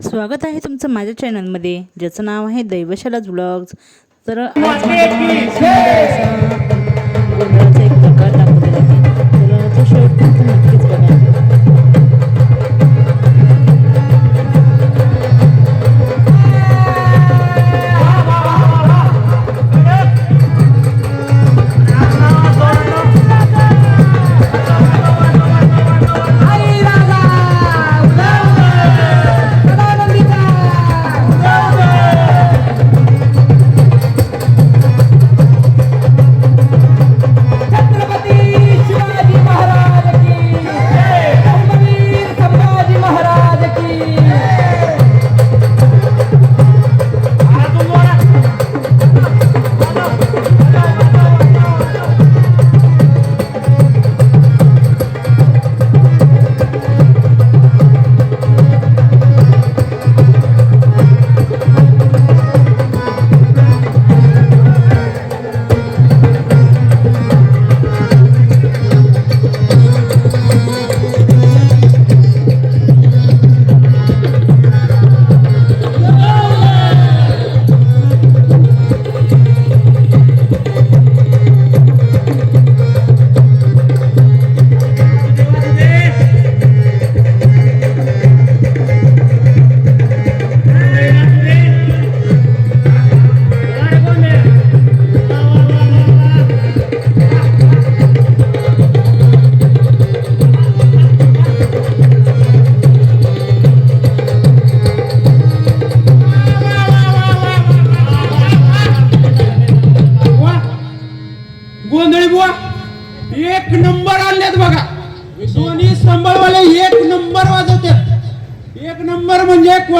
स्वागत आहे तुमचं माझ्या चॅनलमध्ये. ज्याचं नाव आहे दैवशाला ब्लॉग्स तर आज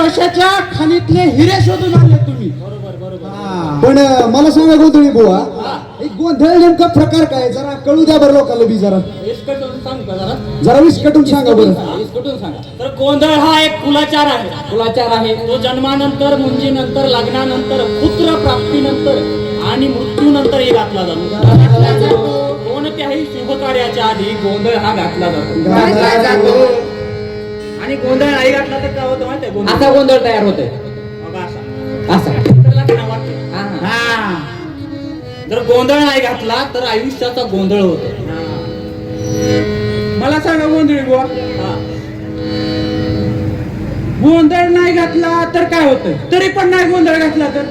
कोळशाच्या खाणीतले हिरे शोधून आणले तुम्ही. पण मला सांगा गोंधळी बुवा एक गोंधळ नेमका प्रकार काय जरा कळू द्या बरं लोकांना बी जरा. जरा? विस्कटून सांगा बरं. तर गोंधळ हा एक कुलाचार आहे. कुलाचार आहे. तो जन्मानंतर मुंजीनंतर लग्नानंतर पुत्र प्राप्तीनंतर आणि मृत्यूनंतर हे घातला जातो. कोणत्याही शुभ कार्याच्या आधी गोंधळ हा घातला जातो. आणि गोंधळ नाही घातला तर काय होतं माहितीये? गोंधळ. आता गोंधळ तयार होतोय. असा. असा. हा जर गोंधळ नाही घातला तर आयुष्याचा गोंधळ होतो. मला सांगा गोंधळी बुवा. गोंधळ नाही घातला तर काय होतं तरी पण नाही गोंधळ घातला तर?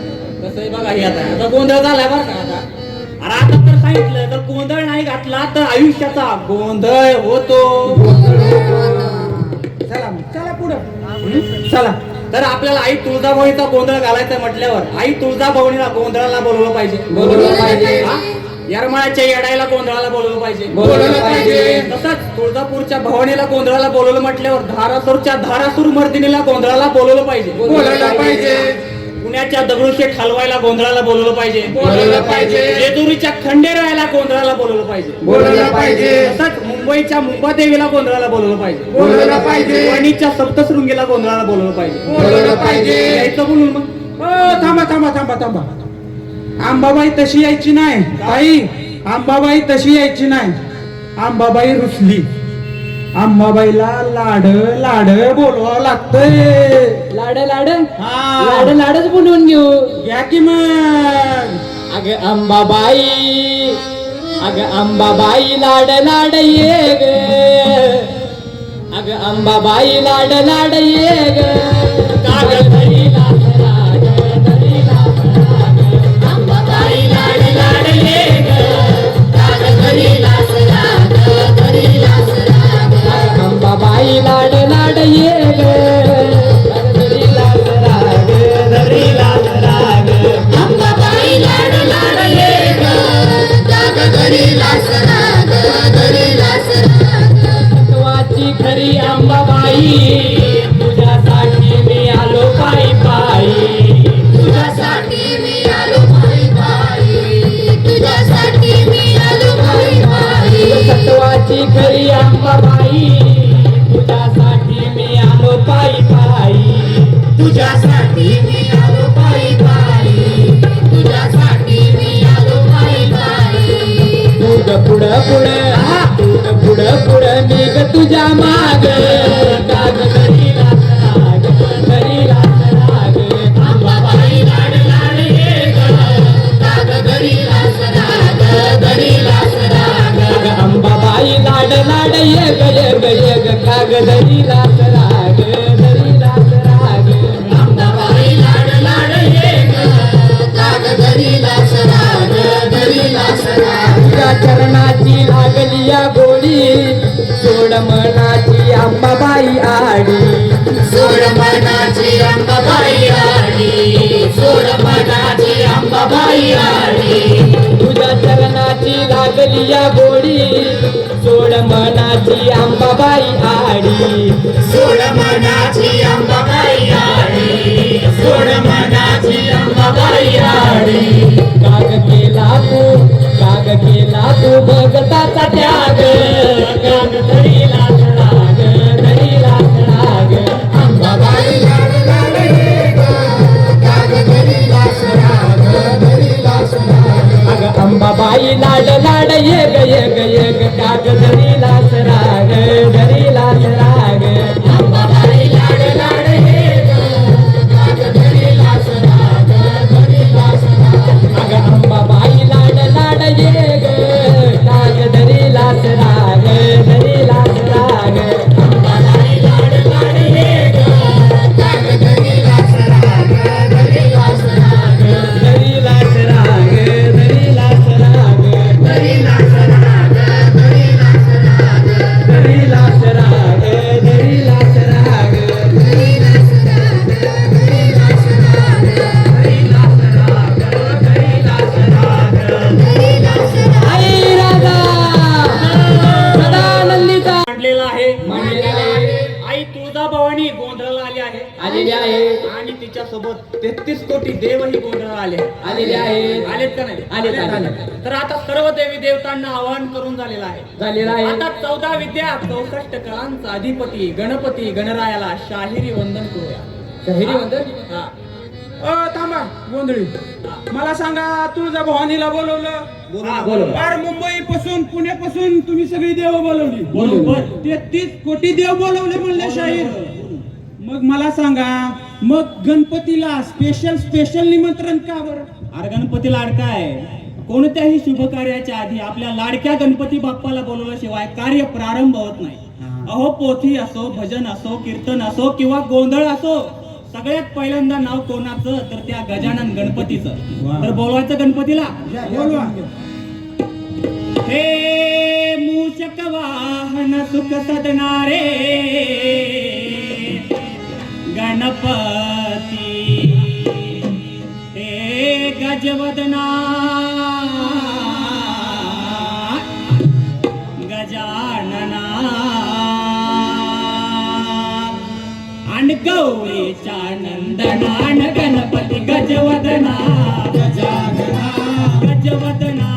कसं बघा हे आता. आता गोंधळ झालाय बरं का आता. अरे आता तर सांगितलं तर गोंधळ नाही घातला तर आयुष्याचा गोंधळ होतो. चला मग, चला पुढं. चला. तर आपल्याला आई तुळजाभवानीचा गोंधळ घालायचा म्हटल्यावर आई तुळजाभवानीला गोंधळाला बोलवलं पाहिजे. बोलवलं पाहिजे. हा? येरमाळ्याच्या येडायला गोंधळाला बोलवलं पाहिजे. बोलवलं पाहिजे. तसंच तुळजापूरच्या भवानीला गोंधळाला बोलवलं म्हटल्यावर धारासूरच्या धारासूर मर्दिनीला गोंधळाला बोलवलं पाहिजे. पुण्याच्या दगडूशेठ हलवायला गोंधळाला बोलवलं पाहिजे. जेजुरीच्या खंडेरायाला गोंधळाला बोलवलं पाहिजे. बोलायला पाहिजे. तसंच मुंबईच्या मुंबादेवीला गोंधळाला बोलवलं पाहिजे. बोलायला पाहिजे. वणीच्या सप्तशृंगीला गोंधळाला बोलवलं पाहिजे. बोलायला पाहिजे. यायचं बोलून मग. थांबा थांबा थांबा थांबा. आंबाबाई तशी यायची नाही. ताई आंबाबाई तशी यायची नाही. आंबाबाई रुसली. आंबाबाईला लाड लाड बोलवावं लागतंय. लाड लाड? हा. लाड लाडच बोलवून घेऊ. घ्या की मग. अग अंबाबाई अग अंबाबाई लाड लाड ये ग. अग अंबाबाई लाड लाड ये ग. कागद धरी लाड, अंबाबाई लाड लाड ये ग धरी पुढं लागली या गोडी सोड मनाची आंबाबाई आडी. सोड मनाची अंबाबाई आडी. सोड मनाची अंबाबाई आडी. काग केला तू काग केला तू ग आलेत. तर आता सर्व देवी देवतांना आवाहन करून झालेलं आहे. झालेला आहे. आता चौदा विद्या चौसष्ट कलांचा अधिपती गणपती गणरायाला शाहिरी वंदन करूया. शहिरी हा. अ थांबा गोंधळी. मला सांगा तुळजा भवानीला बोलवलं. फार मुंबई पासून पुण्यापासून तुम्ही सगळी देव बोलवली. बरोबर. तेहतीस कोटी देव बोलवले म्हणले शाहीर. मग मला सांगा मग गणपतीला स्पेशल स्पेशल निमंत्रण का बरं? अरे गणपती लाडका आहे. कोणत्याही शुभ कार्याच्या आधी आपल्या लाडक्या गणपती बाप्पाला बोलवल्याशिवाय कार्य प्रारंभ होत नाही. अहो पोथी असो भजन असो कीर्तन असो किंवा गोंधळ असो सगळ्यात पहिल्यांदा नाव कोणाचं? तर त्या गजानन गणपतीचं. तर बोलवायचं गणपतीला? बोलवा. हे मूषक वाहन सुख सदनारे गणपती. गजवदना। गजानना। आणि गौरीच्या नंदनान गणपती गजवदना। गजानना। गजवदना।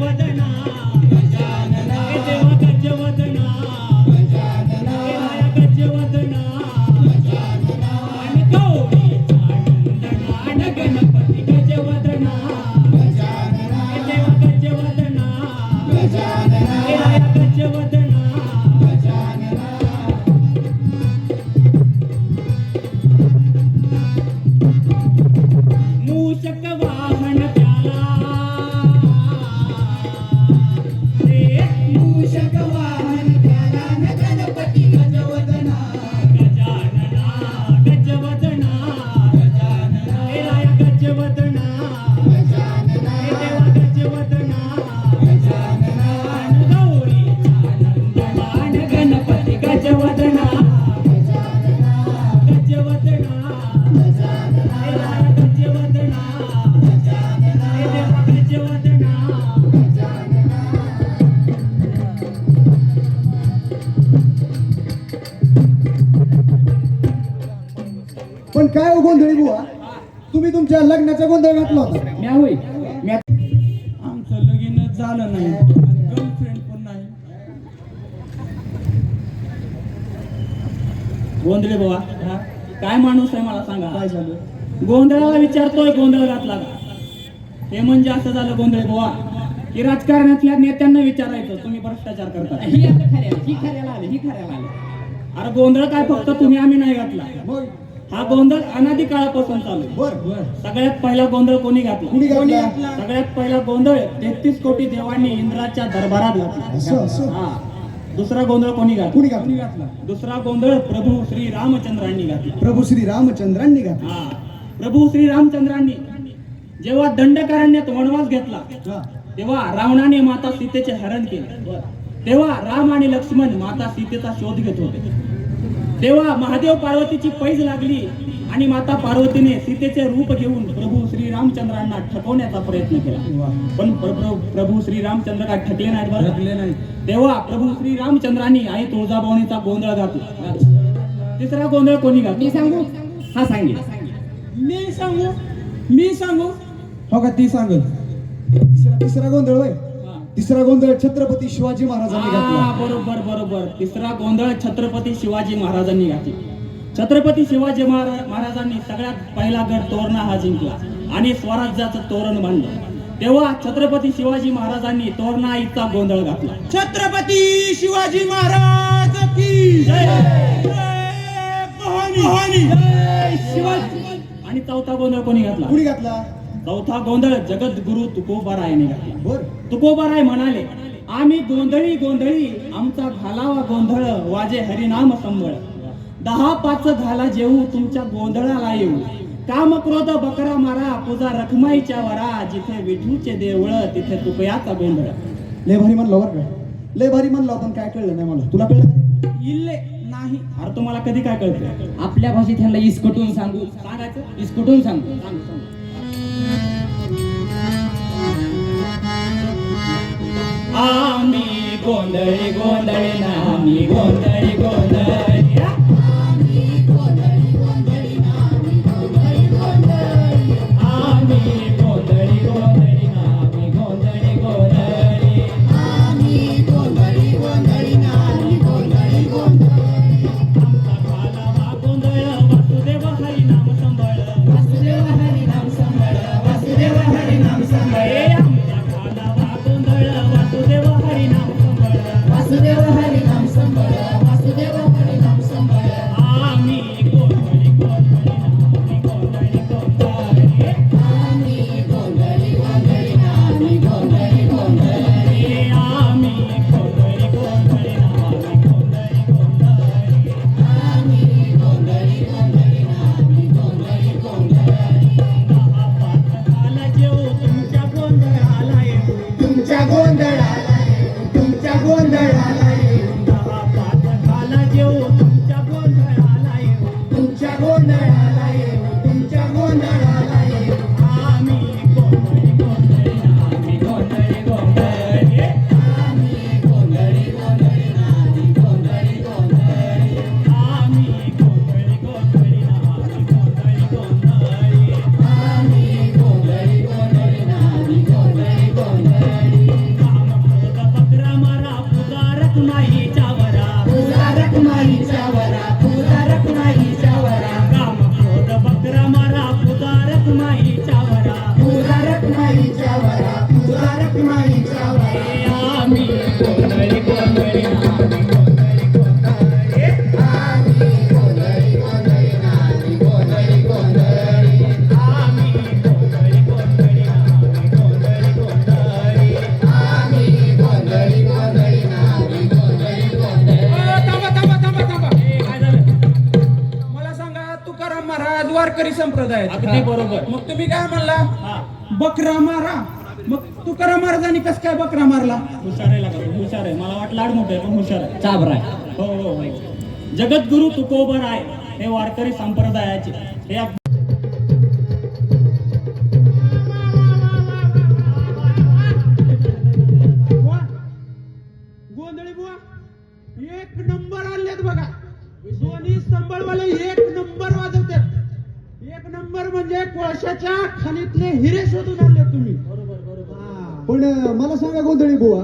गजवदना पण काय हो गोंधळी बुवा? तुम्ही तुमच्या लग्नाचा गोंधळ घातला होता. म्या होय. म्या आमचं लगीन झालं नाही. गर्लफ्रेंड पण नाही. गोंधळे बाबा काय माणूस आहे मला सांगा. काय झालं? गोंधळाला विचारतोय गोंधळ घातला का? हे म्हणजे असं झालं गोंधळ बाबा की राजकारणातल्या नेत्यांना विचारायचं. तुम्ही भ्रष्टाचार करता. ही आता खऱ्याला ही खऱ्याला आले ही खऱ्याला आले. अरे गोंधळ काय फक्त तुम्ही आम्ही नाही घातला. मग? हा गोंधळ अनादी काळापासून चालू आहे. बर. बर. सगळ्यात पहिला गोंधळ कोणी घातला? कुणी घातला? सगळ्यात पहिला गोंधळ तेहतीस कोटी देवांनी इंद्राच्या दरबारात घातला. असं असं. हा. दुसरा गोंधळ कोणी घातला? कुणी घातला? दुसरा गोंधळ प्रभू श्री रामचंद्रांनी घातला. प्रभू श्री रामचंद्रांनी घातला. हा. प्रभू श्री रामचंद्रांनी. जेव्हा दंडकारण्यात वनवास घेतला हा. तेव्हा रावणाने माता सीतेचे हरण केले. तेव्हा राम आणि लक्ष्मण माता सीतेचा शोध घेत होते. तेव्हा महादेव पार्वतीची पैज लागली आणि माता पार्वतीने सीतेचे रूप घेऊन प्रभू श्री रामचंद्रांना ठकवण्याचा प्रयत्न केला. पण प्र- प्र- प्रभू श्री रामचंद्र काय ठकले नाहीत बरं? नाही तेव्हा प्रभू श्री रामचंद्रांनी आई तुळजाभवानीचा गोंधळ घातला. तिसरा गोंधळ कोणी घातला? मी सांगू? हा सांगे. मी सांगू? मी सांगू? हो का ती तिसरा तिसरा गोंधळ होय. तिसरा गोंधळ छत्रपती शिवाजी महाराजांनी हा, घातला. बरोबर बरोबर. तिसरा गोंधळ छत्रपती शिवाजी महाराजांनी घातला. छत्रपती शिवाजी महारा- महाराजांनी सगळ्यात पहिला गड तोरणा हा जिंकला आणि स्वराज्याचं तोरण बांधलं. तेव्हा छत्रपती शिवाजी महाराजांनी तोरणा इतका गोंधळ घातला. छत्रपती शिवाजी महाराज की जय शिवाजी! आणि चौथा गोंधळ कोणी घातला? कुणी घातला? चौथा गोंधळ जगद्गुरु तुकोबारायाने घातला. बर. तुकोबाराय म्हणाले आम्ही गोंधळी गोंधळी आमचा घालावा गोंधळ वाजे हरिनाम संबळ दहा पाच घाला जेऊ तुमच्या गोंधळाला येऊ. काम क्रोध बकरा मारा पूजा रखमाईच्या वरा जिथे विठूचे देवळ तिथे तुकयाचा गोंधळ लय भारी म्हणलं बरं का? लय भारी म्हणलं पण काय कळलं नाही मला. तुला कळलं? इल्ले नाही. अरे तुम्हाला कधी काय कळतं? आपल्या भाषेत ह्यांना इस्कटून सांगू. सांगायचं? इस्कटून सांगू. सांग सांग. आम्ही गोंधळी गोंधळी ना आम्ही गोंधळी वारकरी संप्रदाय अगदी बरोबर. मग तुम्ही काय म्हणला? बकरा मारा. मग तुकाराम महाराजांनी कस काय बकरा मारला? हुशार आहे लागा तू, हुशार आहे. मला वाटलं लाड मोठं आहे पण हुशार आहे. चाबराय हो हो हो. जगद्गुरु तुकोबर आहे हे वारकरी संप्रदायाचे. हे नंबर म्हणजे कोळशाच्या खाणीतले हिरे शोधून आणले तुम्ही. हा. पण अं, मला सांगा गोंधळी बुवा.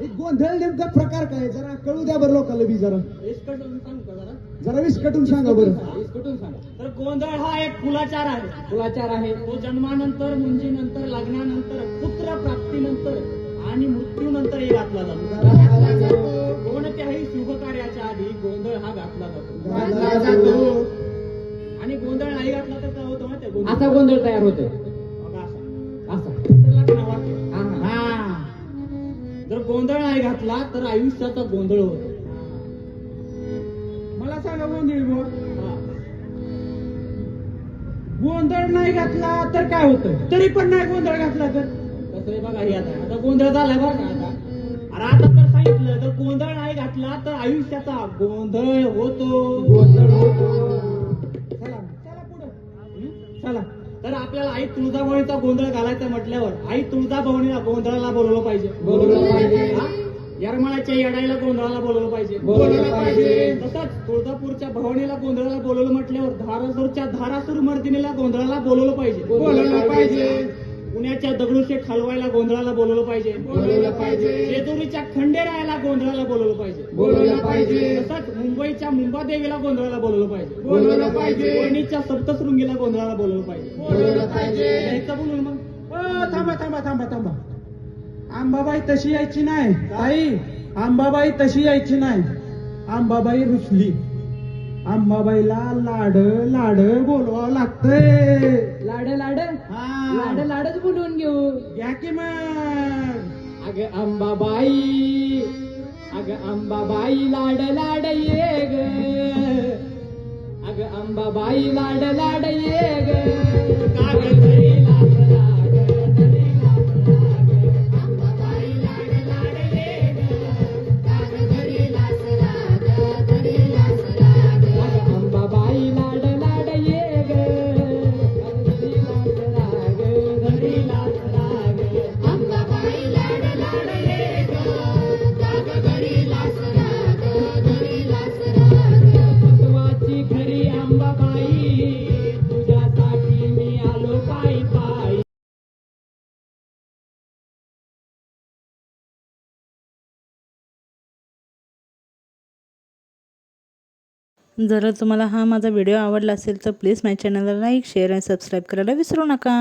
एक गोंधळ नेमका प्रकार काय? जरा कळू द्या बरं लोकांना बी जरा. इसकडून सांगू का जरा? जरा विस्कटून सांगा बरं. इसकडून सांगा. तर गोंधळ हा एक कुलाचार आहे. कुलाचार आहे. तो जन्मानंतर मुंजीनंतर लग्नानंतर पुत्र प्राप्तीनंतर आणि मृत्यूनंतर हे घातला जातो. कोणत्याही शुभ कार्याच्या आधी गोंधळ हा घातला जातो. घातला जातो. आणि तर काय होतं माहितीये गोंधळ? असा गोंधळ तयार होतोय बघा असा. असा तर लग्न वाक्य. हा, हा. हा. जर गोंधळ नाही घातला तर आयुष्याचा गोंधळ होतो मला सांगा गोंधळी हा. गोंधळ नाही घातला तर काय होतं तरी पण नाही गोंधळ घातला तर कसं बघा हे आता आता गोंधळ झालाय बरं का आता अरे आता तर सांगितलं तर गोंधळ नाही घातला तर आयुष्याचा गोंधळ होतो गोंधळ होतो आपल्याला आई तुळजाभवानीचा गोंधळ घालायचा म्हटल्यावर आई तुळजाभवानीला गोंधळाला बोलवलं पाहिजे. बोलवलं पाहिजे. येरमाळ्याच्या येडाईला गोंधळाला बोलवलं पाहिजे. बोलवलं पाहिजे. तसंच तुळजापूरच्या भवानीला गोंधळाला बोलवलं म्हटल्यावर धारासूरच्या धारासूर मर्दिनीला गोंधळाला बोलवलं पाहिजे. बोलवलं पाहिजे. पुण्याच्या दगडूशेठ हलवायला गोंधळाला बोलवलं पाहिजे. बोलवलं पाहिजे. जेजुरीच्या खंडेरायाला गोंधळाला बोलवलं पाहिजे. बोलवलं पाहिजे. तसंच मुंबईच्या मुंबादेवीला गोंधळाला बोलवलं पाहिजे. बोलवलं पाहिजे. वणीच्या सप्तशृंगीला गोंधळाला बोलवलं पाहिजे. बोलवलं पाहिजे. यायचं बोलून मग. अ, थांबा थांबा थांबा थांबा. आंबाबाई तशी यायची नाही. ताई आंबाबाई तशी यायची नाही. आंबाबाई रुसली. आंबाबाईला लाड लाड बोलवावं लागतंय. लाड लाड? हा. लाड लाडच बोलवून घेऊ. घ्या की मग. अग अंबाबाई अग अंबाबाई लाड लाड ये ग. अग अंबाबाई लाड लाड ये ग. काग जर तुम्हाला हा माझा व्हिडिओ आवडला असेल तर प्लीज माझ्या चॅनलला लाईक शेअर आणि सबस्क्राईब करायला विसरू नका.